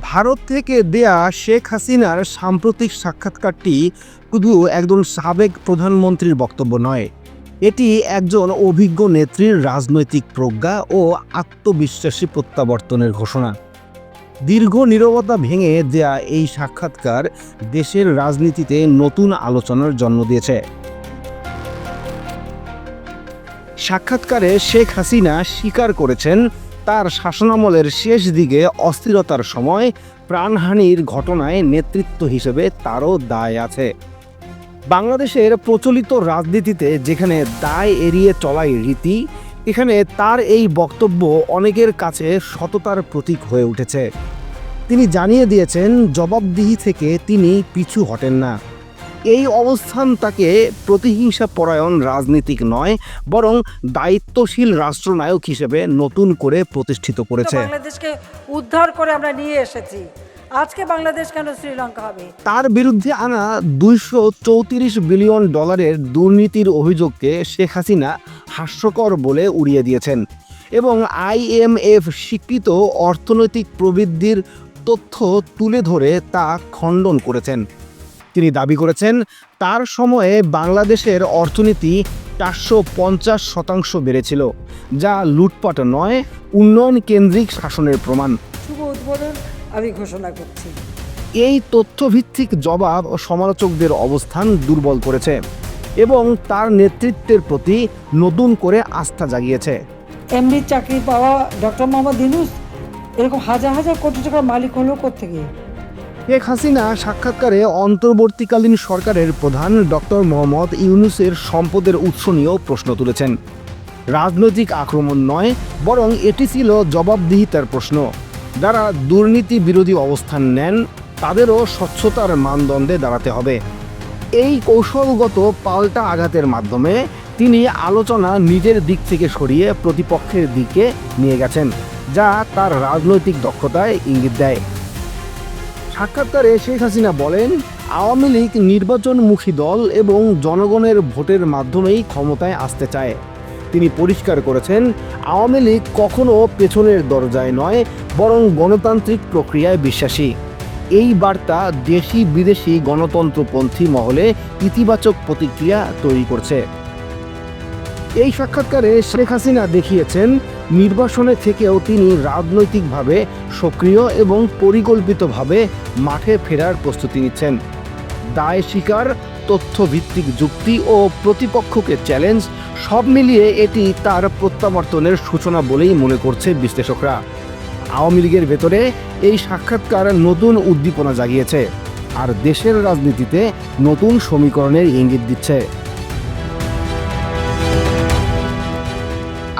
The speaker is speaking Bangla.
ভারত থেকে দেয়া শেখ হাসিনার সাম্প্রতিক সাক্ষাৎকারটি শুধু একজন সাবেক প্রধানমন্ত্রীর বক্তব্য নয়, এটি একজন অভিজ্ঞ নেত্রীর রাজনৈতিক প্রজ্ঞা ও আত্মবিশ্বাসী প্রত্যাবর্তনের ঘোষণা। দীর্ঘ নীরবতা ভেঙে দেয়া এই সাক্ষাৎকার দেশের রাজনীতিতে নতুন আলোচনার জন্ম দিয়েছে। সাক্ষাৎকারে শেখ হাসিনা স্বীকার করেছেন তার শাসনামলের শেষ দিকে অস্থিরতার সময় প্রাণহানির ঘটনায় নেতৃত্ব হিসেবে তারও দায় আছে। বাংলাদেশের প্রচলিত রাজনীতিতে যেখানে দায় এড়িয়ে চলাই রীতি, এখানে তার এই বক্তব্য অনেকের কাছে সততার প্রতীক হয়ে উঠেছে। তিনি জানিয়ে দিয়েছেন, জবাবদিহি থেকে তিনি পিছু হটেন না। এই অবস্থান তাকে প্রতিহিংসা পরায়ণ রাজনীতিক নয় বরং দায়িত্বশীল রাষ্ট্রনায়ক হিসেবে নতুন করে প্রতিষ্ঠিত করেছে। বাংলাদেশকে উদ্ধার করে আমরা নিয়ে এসেছি। আজকে বাংলাদেশ কেন শ্রীলঙ্কা হবে? তার বিরুদ্ধে আনা দুইশো চৌত্রিশ বিলিয়ন ডলারের দুর্নীতির অভিযোগকে শেখ হাসিনা হাস্যকর বলে উড়িয়ে দিয়েছেন এবং আইএমএফ স্বীকৃত অর্থনৈতিক প্রবৃদ্ধির তথ্য তুলে ধরে তা খণ্ডন করেছেন। তিনি দাবি করেছেন তার সময়ে বাংলাদেশের অর্থনীতি চারশো পঞ্চাশ শতাংশ বেড়েছিল যা লুটপাট নয় উন্নয়ন কেন্দ্রিক শাসনের প্রমাণ। শুভ উদ্বোধন আমি ঘোষণা করছি। এই তথ্যভিত্তিক জবাব ও সমালোচকদের অবস্থান দুর্বল করেছে এবং তার নেতৃত্বের প্রতি নতুন করে আস্থা জাগিয়েছে। এমডি চাকরি পাওয়া ডক্টর মোহাম্মদ ইনুস এরকম হাজার হাজার কোটি টাকার মালিক হলো কোথেকে শেখ হাসিনা সাক্ষাৎকারে অন্তর্বর্তীকালীন সরকারের প্রধান ডক্টর মোহাম্মদ ইউনুসের সম্পদের উৎস নিয়েও প্রশ্ন তুলেছেন। রাজনৈতিক আক্রমণ নয়, বরং এটি ছিল জবাবদিহিতার প্রশ্ন। যারা দুর্নীতি বিরোধী অবস্থান নেন, তাদেরও স্বচ্ছতার মানদণ্ডে দাঁড়াতে হবে। এই কৌশলগত পাল্টা আঘাতের মাধ্যমে তিনি আলোচনা নিজের দিক থেকে সরিয়ে প্রতিপক্ষের দিকে নিয়ে গেছেন, যা তার রাজনৈতিক দক্ষতায় ইঙ্গিত দেয়। সাক্ষাৎকারে শেখ হাসিনা বলেন, আওয়ামী লীগ নির্বাচনমুখী দল এবং জনগণের ভোটের মাধ্যমেই ক্ষমতায় আসতে চায়। তিনি পরিষ্কার করেছেন, আওয়ামী লীগ কখনও পেছনের দরজায় নয়, বরং গণতান্ত্রিক প্রক্রিয়ায় বিশ্বাসী। এই বার্তা দেশি বিদেশি গণতন্ত্রপন্থী মহলে ইতিবাচক প্রতিক্রিয়া তৈরি করছে। এই সাক্ষাৎকারে শেখ হাসিনা দেখিয়েছেন নির্বাসনে থেকেও তিনি রাজনৈতিকভাবে সক্রিয় এবং পরিকল্পিতভাবে মাঠে ফেরার প্রস্তুতি নিচ্ছেন। দায় স্বীকার, তথ্যভিত্তিক যুক্তি ও প্রতিপক্ষকে চ্যালেঞ্জ সব মিলিয়ে এটি তার প্রত্যাবর্তনের সূচনা বলেই মনে করছে বিশ্লেষকরা। আওয়ামী লীগের ভেতরে এই সাক্ষাৎকার নতুন উদ্দীপনা জাগিয়েছে আর দেশের রাজনীতিতে নতুন সমীকরণের ইঙ্গিত দিচ্ছে।